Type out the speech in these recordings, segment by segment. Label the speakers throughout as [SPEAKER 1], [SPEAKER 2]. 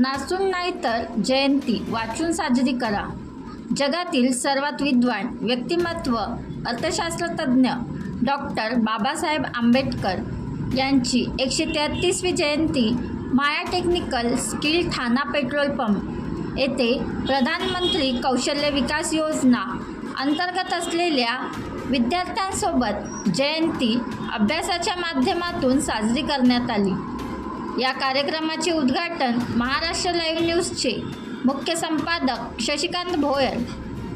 [SPEAKER 1] नासून नाही तर जयंती वाचून साजरी करा. जगातील सर्वात विद्वान व्यक्तिमत्व अर्थशास्त्रतज्ज्ञ डॉक्टर बाबासाहेब आंबेडकर यांची एकशे तेहतीसवी जयंती Maya technical skill Thana petrol pump येथे प्रधानमंत्री कौशल्य विकास योजना अंतर्गत असलेल्या विद्यार्थ्यांसोबत जयंती अभ्यासाच्या माध्यमातून साजरी करण्यात आली. या कार्यक्रमाचे उद्घाटन महाराष्ट्र लाईव्ह न्यूजचे मुख्य संपादक शशिकांत भोयर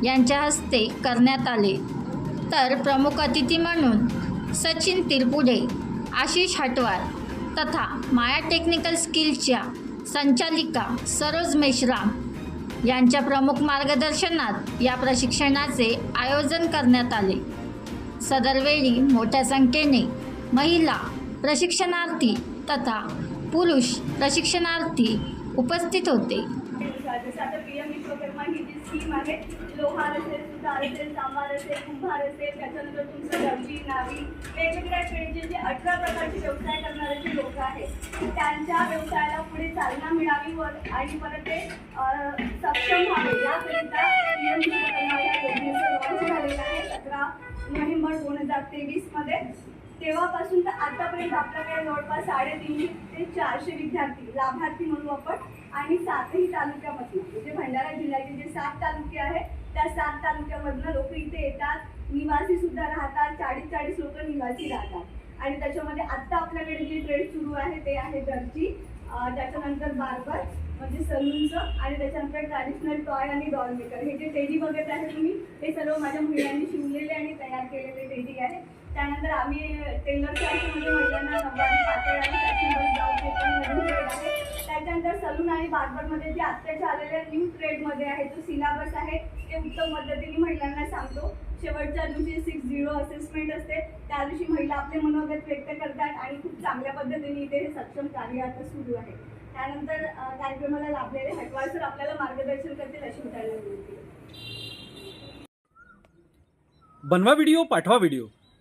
[SPEAKER 1] यांच्या हस्ते करण्यात आले. तर प्रमुख अतिथी म्हणून सचिन तिरपुडे आशिष हटवार तथा माया टेक्निकल स्किलच्या संचालिका सरोज मेश्राम यांच्या प्रमुख मार्गदर्शनात या प्रशिक्षणाचे आयोजन करण्यात आले. सदरवेळी मोठ्या संख्येने महिला प्रशिक्षणार्थी तथा पुरुष प्रशिक्षणार्थी उपस्थित होते.
[SPEAKER 2] जसं आता पी एम विश्वकर्मा ही जी स्कीम आहे लोहार असेल सुतार असेल सांबार असेल कुंभार असेल त्याच्यानंतर तुमचं दर्जी नावी वेगवेगळ्या ट्रेडचे जे अठरा प्रकारचे व्यवसाय करणारे जे लोक आहेत त्यांच्या व्यवसायाला पुढे चालना मिळावी व आणि परत ते सक्षम व्हावे याकरिता पी एम विश्वकर्मा या योजनेचं लॉन्च झालेलं आहे सतरा नोव्हेंबर दोन हजार तेवीसमध्ये तेव्हापासून तर आतापर्यंत आपल्याकडे जवळपास साडेतीनशे ते चारशे विद्यार्थी लाभार्थी म्हणू आपण आणि सातही तालुक्यामधनं म्हणजे भंडारा जिल्ह्याचे जे सात तालुके आहेत त्या सात तालुक्यामधनं लोक इथे येतात निवासी सुद्धा राहतात चाळीस चाळीस लोक निवासी राहतात. आणि त्याच्यामध्ये आत्ता आपल्याकडे जे ट्रेड सुरू आहे ते आहे दर्जी त्याच्यानंतर बार्बर म्हणजे सलूनचं आणि त्याच्यानंतर ट्रॅडिशनल टॉय आणि डॉल मेकर हे जे टेडी बघत आहे तुम्ही हे सर्व माझ्या मुलांनी शिवलेले आणि तयार केलेले टेडी आहे. त्यानंतर आम्ही टेलर महिलांना पातळ आहे. त्याच्यानंतर सलून आणि बार्बरमध्ये जे आत्ताच्या आलेल्या न्यू ट्रेडमध्ये आहे जो सिलेबस आहे ते उत्तम पद्धतीने महिलांना सांगतो. शेवटच्या दिवशी सिक्स झिरो असेसमेंट असते. त्या दिवशी महिला आपले मनोगत व्यक्त करतात आणि खूप चांगल्या पद्धतीने इथे हे सक्षम कार्य आता सुरू आहे. त्यानंतर कार्यक्रमाला लाभलेले हटवाळ सर आपल्याला मार्गदर्शन करतील अशी उदाहरणं मिळतील
[SPEAKER 3] बनवा व्हिडिओ पाठवा व्हिडिओ